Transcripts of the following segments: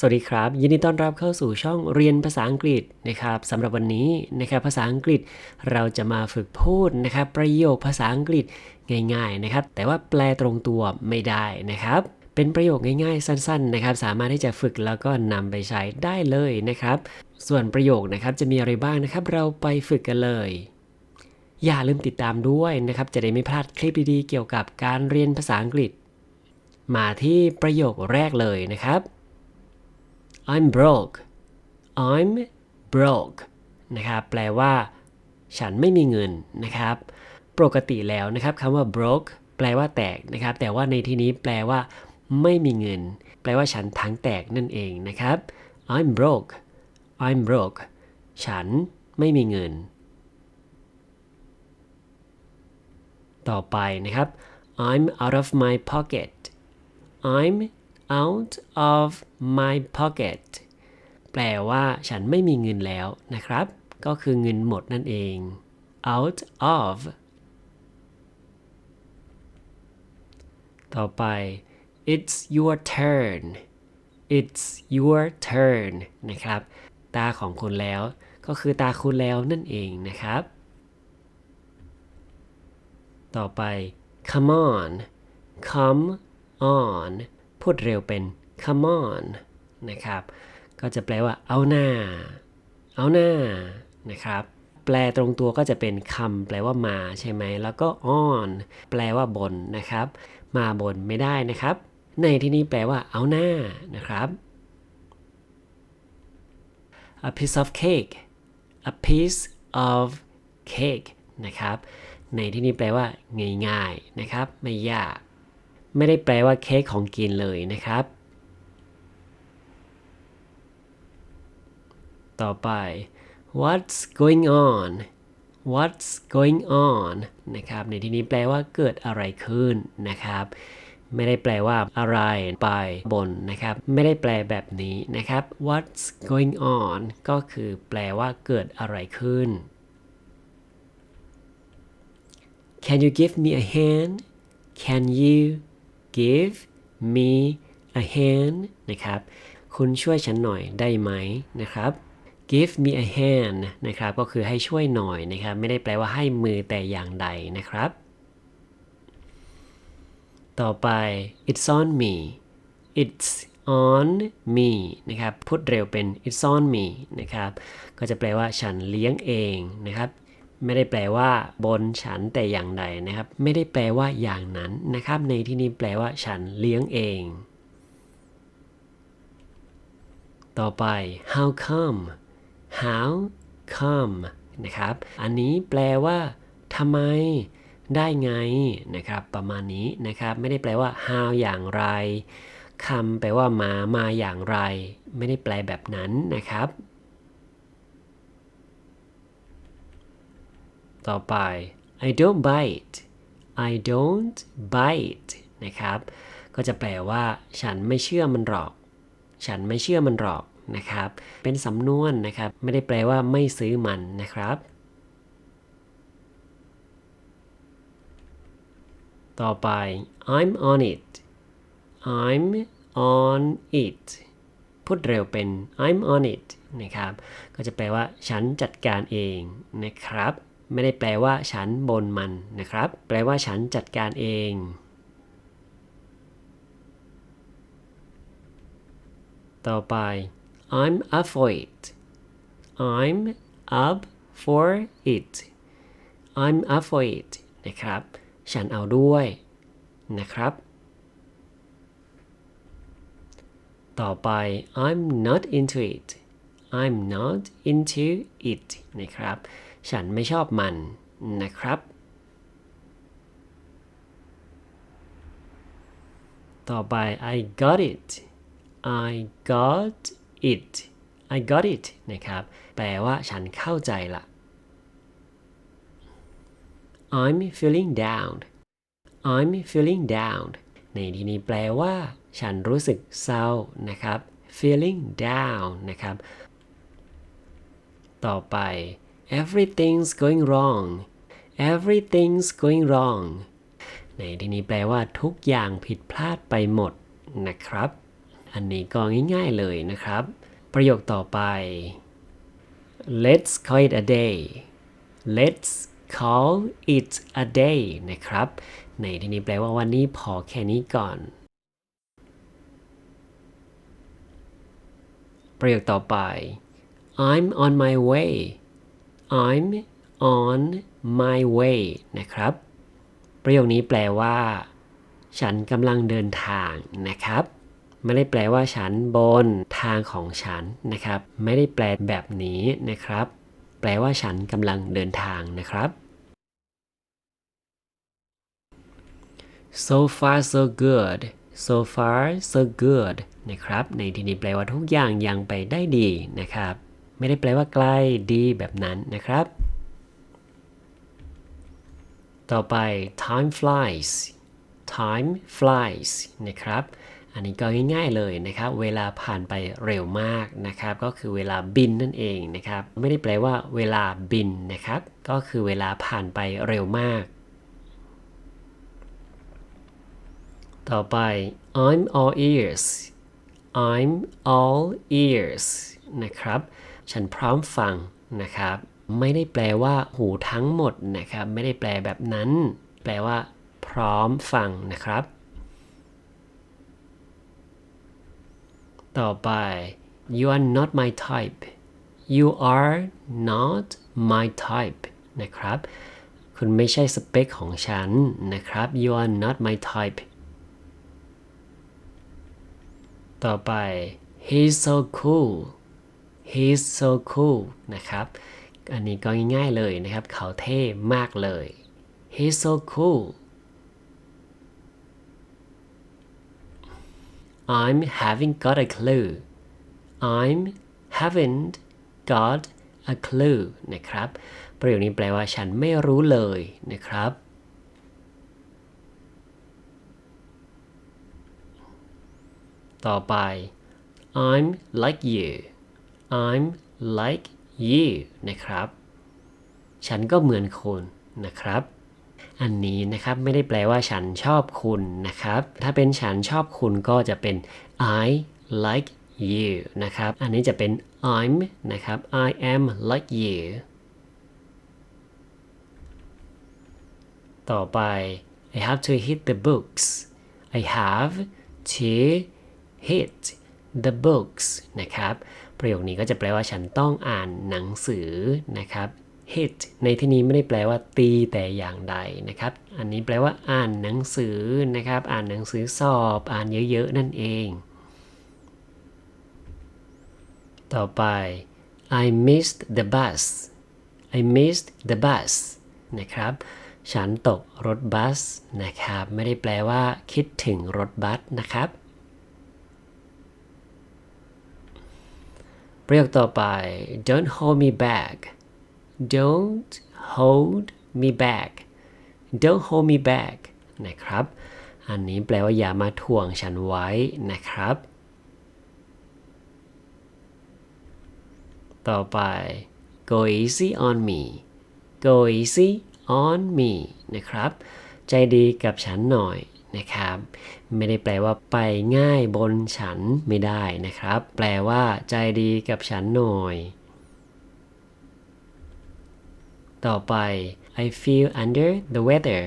สวัสดีครับ ยินดีต้อนรับเข้าสู่ช่องเรียนภาษาอังกฤษนะครับสำหรับวันนี้นะครับภาษาอังกฤษเราจะมาฝึกพูดนะครับประโยคภาษาอังกฤษง่าย ๆนะครับ แต่ว่าแปลตรงตัวไม่ได้นะครับ เป็นประโยคง่ายๆ สั้น ๆ นะครับ สามารถที่จะฝึกแล้วก็นำไปใช้ได้เลยนะครับ ส่วนประโยคนะครับจะมีอะไรบ้างนะครับ เราไปฝึกกันเลย อย่าลืมติดตามด้วยนะครับ จะได้ไม่พลาดคลิปดีๆเกี่ยวกับการเรียนภาษาอังกฤษ มาที่ประโยคแรกเลยนะครับ I'm broke I'm broke นะครับแปลว่า ฉันไม่มีเงินนะครับ ปกติแล้วนะครับคำว่า broke แปลว่าแตกนะครับ แต่ว่าในที่นี้แปลว่า ไม่มีเงิน แปลว่าฉันทั้งแตกนั่นเองนะครับ I'm broke I'm broke ฉันไม่มีเงิน ต่อไปนะครับ I'm out of my pocket I'm out of my pocket แปลว่าฉันไม่มีเงินแล้วนะครับ ก็คือเงินหมดนั่นเอง out of ต่อไป it's your turn it's your turn นะครับ ตาของคุณแล้ว ก็คือตาคุณแล้วนั่นเองนะครับ ต่อไป come on come on พูดเร็วเป็น come on นะครับ ก็จะแปลว่าเอาหน้า เอาหน้านะครับ แปลตรงตัวก็จะเป็นคำแปลว่ามาใช่ไหม แล้วก็ on แปลว่าบนนะครับ มาบนไม่ได้นะครับ ในที่นี้แปลว่าเอาหน้านะครับ a piece of cake a piece of cake นะครับ ในที่นี้แปลว่าง่ายๆนะครับ ไม่ยาก ไม่ได้แปลว่าเค้กของกินเลยนะครับ ต่อไป what's going on what's going on นะครับ ในที่นี้แปลว่าเกิดอะไรขึ้นนะครับ ไม่ได้แปลว่าอะไรไปบนนะครับ ไม่ได้แปลแบบนี้นะครับ what's going on ก็คือแปลว่าเกิดอะไรขึ้น Can you give me a hand Can you give me a hand นะครับ คุณช่วยฉันหน่อยได้ไหมนะครับ give me a hand นะครับ ก็คือให้ช่วยหน่อยนะครับ ไม่ได้แปลว่าให้มือแต่อย่างใดนะครับ ต่อไป it's on me it's on me นะครับ พูดเร็วเป็น it's on me นะครับ ก็จะแปลว่าฉันเลี้ยงเองนะครับ ไม่ได้แปลว่า บนฉันแต่อย่างใดนะครับ ไม่ได้แปลว่าอย่างนั้นนะครับ ในที่นี้แปลว่า ฉันเลี้ยงเอง ต่อไป how come how come นะครับ อันนี้แปลว่าทำไม ได้ไงนะครับ ประมาณนี้นะครับ ไม่ได้แปลว่า how อย่างไรคำแปลว่ามามาอย่างไร ไม่ได้แปลแบบนั้นนะครับ ต่อไป I don't bite I don't bite นะครับ ก็จะแปลว่า ฉันไม่เชื่อมันหรอก ฉันไม่เชื่อมันหรอกนะครับ เป็นสำนวนนะครับ ไม่ได้แปลว่าไม่ซื้อมันนะครับ ต่อไป I'm on it I'm on it พูดเร็วเป็น I'm on it นะครับ ก็จะแปลว่า ฉันจัดการเองนะครับ ไม่ได้แปลว่าฉันบนมันนะครับ แปลว่าฉันจัดการเอง ต่อไป I'm up for it I'm up for it I'm up for it นะครับ ฉันเอาด้วยนะครับ ต่อไป I'm not into it I'm not into it นะครับ ฉันไม่ชอบมันนะครับ ต่อไป I got it I got it I got it นะครับ แปลว่าฉันเข้าใจละ I'm feeling down I'm feeling down ในที่นี้แปลว่า ฉันรู้สึกเศร้านะครับ feeling down นะครับ ต่อไป everything's going wrong everything's going wrong ในที่นี้แปลว่าทุกอย่างผิดพลาดไปหมดนะครับ อันนี้ก็ง่ายๆเลยนะครับ ประโยคต่อไป let's call it a day let's call it a day นะครับ ในที่นี้แปลว่าวันนี้พอแค่นี้ก่อน ประโยคต่อไป I'm on my way I'm on my way นะครับ ประโยคนี้แปลว่า ฉันกำลังเดินทางนะครับ ไม่ได้แปลว่าฉันบนทางของฉันนะครับ ไม่ได้แปลแบบนี้นะครับ แปลว่าฉันกำลังเดินทางนะครับ so far so good so far so good นะครับ ในที่นี้แปลว่าทุกอย่างยังไปได้ดีนะครับ ไม่ได้แปลว่าใกล้ดีแบบนั้นนะครับ ต่อไป time flies time flies นะครับ อันนี้ก็ง่ายๆเลยนะครับ เวลาผ่านไปเร็วมากนะครับ ก็คือเวลาบินนั่นเองนะครับ ไม่ได้แปลว่าเวลาบินนะครับ ก็คือเวลาผ่านไปเร็วมาก ต่อไป I'm all ears I'm all ears นะครับ ฉันพร้อมฟังนะครับ ไม่ได้แปลว่าหูทั้งหมดนะครับ ไม่ได้แปลแบบนั้น แปลว่า พร้อมฟังนะครับ ต่อไป you are not my type you are not my type นะครับ คุณไม่ใช่สเปคของฉันนะครับ you are not my type ต่อไป he's so cool he's so cool นะครับ อันนี้ก็ง่ายๆเลยนะครับ เขาเท่มากเลย he's so cool I'm haven't got a clue I'm haven't got a clue นะครับ ประโยคนี้แปลว่าฉันไม่รู้เลยนะครับ ต่อไป I'm like you I'm like you นะครับ ฉันก็เหมือนคุณนะครับ อันนี้นะครับไม่ได้แปลว่าฉันชอบคุณนะครับ ถ้าเป็นฉันชอบคุณก็จะเป็น I like you นะครับ อันนี้จะเป็น I'm นะครับ I am like you ต่อไป I have to hit the books I have to hit the books นะครับ ประโยคนี้ก็จะแปลว่าฉันต้องอ่านหนังสือนะครับ hit ในที่นี้ไม่ได้แปลว่าตีแต่อย่างใดนะครับ อันนี้แปลว่าอ่านหนังสือนะครับ อ่านหนังสือสอบ อ่านเยอะๆ นั่นเอง ต่อไป I missed the bus I missed the bus นะครับ ฉันตกรถบัสนะครับ ไม่ได้แปลว่าคิดถึงรถบัสนะครับ ประโยคต่อไป don't hold me back don't hold me back don't hold me back นะครับ อันนี้แปลว่าอย่ามาถ่วงฉันไว้นะครับ ต่อไป go easy on me go easy on me นะครับ ใจดีกับฉันหน่อย นะครับ ไม่ได้แปลว่าไปง่ายบนฉันไม่ได้นะครับ แปลว่า ใจดีกับฉันหน่อย ต่อไป I feel under the weather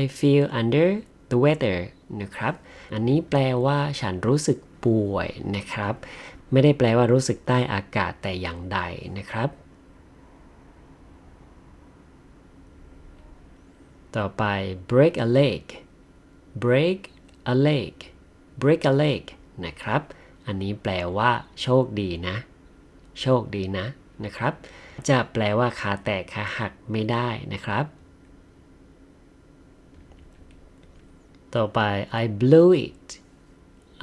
I feel under the weather นะครับ อันนี้แปลว่าฉันรู้สึกป่วยนะครับ ไม่ได้แปลว่ารู้สึกใต้อากาศแต่อย่างใดนะครับ ต่อไป break a leg break a leg break a leg นะครับ อันนี้แปลว่า โชคดีนะ โชคดีนะนะครับ จะแปลว่าขาแตกขาหักไม่ได้นะครับ ต่อไป I blew it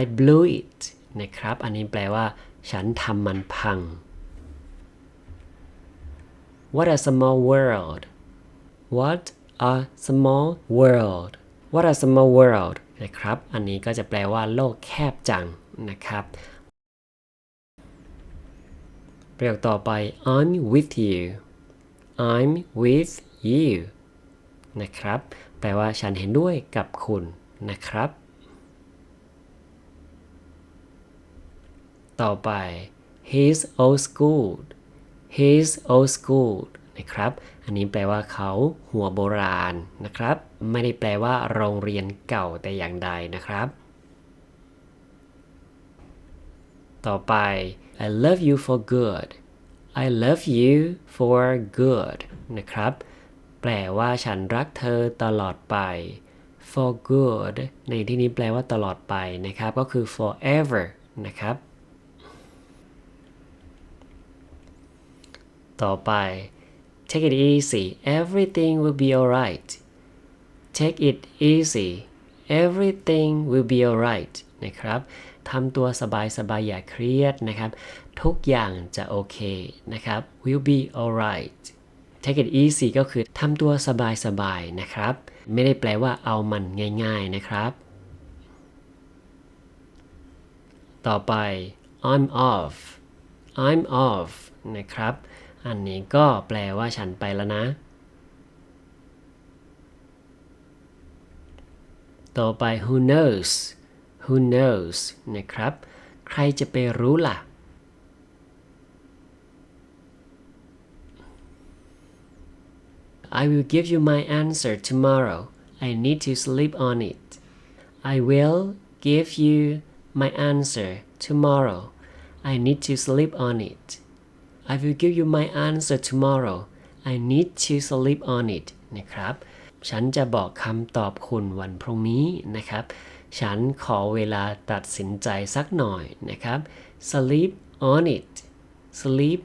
I blew it นะครับ อันนี้แปลว่า ฉันทำมันพัง What a small world What a small world What a small world นะครับ อันนี้ก็จะแปลว่าโลกแคบจังนะครับ ประโยคต่อไป I'm with you I'm with you นะครับ แปลว่าฉันเห็นด้วยกับคุณนะครับ ต่อไป he's old school he's old school นะครับ อันนี้แปลว่าเขาหัวโบราณนะครับ ไม่ได้แปลว่า โรงเรียนเก่าแต่อย่างใดนะครับ ต่อไป I love you for good I love you for good นะครับ แปลว่าฉันรักเธอตลอดไป for good ในที่นี้แปลว่าตลอดไปนะครับ ก็คือ forever นะครับ ต่อไป take it easy everything will be alright take it easy everything will be alright นะครับทำตัวสบายๆอย่าเครียดนะครับ ทุกอย่างจะโอเคนะครับ will be alright take it easy ก็คือทำตัวสบายๆนะครับ ไม่ได้แปลว่าเอามันง่าย ๆนะครับ ต่อไป I'm off I'm off นะครับ อันนี้ก็แปลว่าฉันไปแล้วนะ ต่อไป who knows who knows นะครับ ใครจะไปรู้ล่ะ I will give you my answer tomorrow. I need to sleep on it. I will give you my answer tomorrow. I need to sleep on it. I will give you my answer tomorrow. I need to sleep on it นะครับ ฉันจะบอกคำตอบคุณวันพรุ่งนี้นะครับ ฉันขอเวลาตัดสินใจสักหน่อยนะครับ sleep on it sleep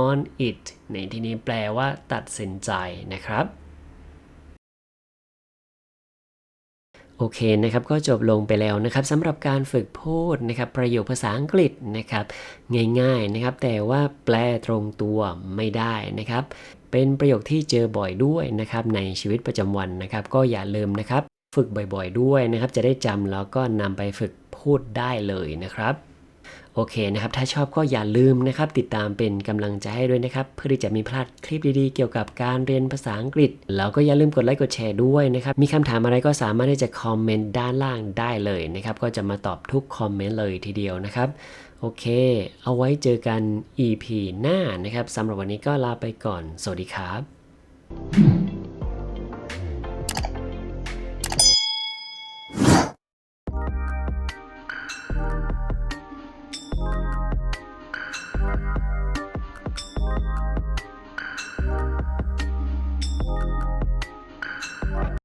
on it ในที่นี้แปลว่าตัดสินใจนะครับ โอเคนะครับก็จบลงไปแล้วนะครับสำหรับการฝึกพูดนะครับประโยคภาษาอังกฤษนะครับง่ายๆนะครับแต่ว่าแปลตรงตัวไม่ได้นะครับเป็นประโยคที่เจอบ่อยด้วยนะครับในชีวิตประจำวันนะครับก็อย่าลืมนะครับฝึกบ่อยๆด้วยนะครับจะได้จำแล้วก็นำไปฝึกพูดได้เลยนะครับ โอเคนะครับ ถ้าชอบก็อย่าลืมนะครับ ติดตามเป็นกำลังใจให้ด้วยนะครับ เพื่อที่จะมีพลาดคลิปดีๆ เกี่ยวกับการเรียนภาษาอังกฤษ แล้วก็อย่าลืมกดไลค์กดแชร์ด้วยนะครับ มีคำถามอะไรก็สามารถที่จะคอมเมนต์ด้านล่างได้เลยนะครับ ก็จะมาตอบทุกคอมเมนต์เลยทีเดียวนะครับ โอเค เอาไว้เจอกัน EP หน้านะครับสำหรับวันนี้ก็ลาไปก่อน สวัสดีครับ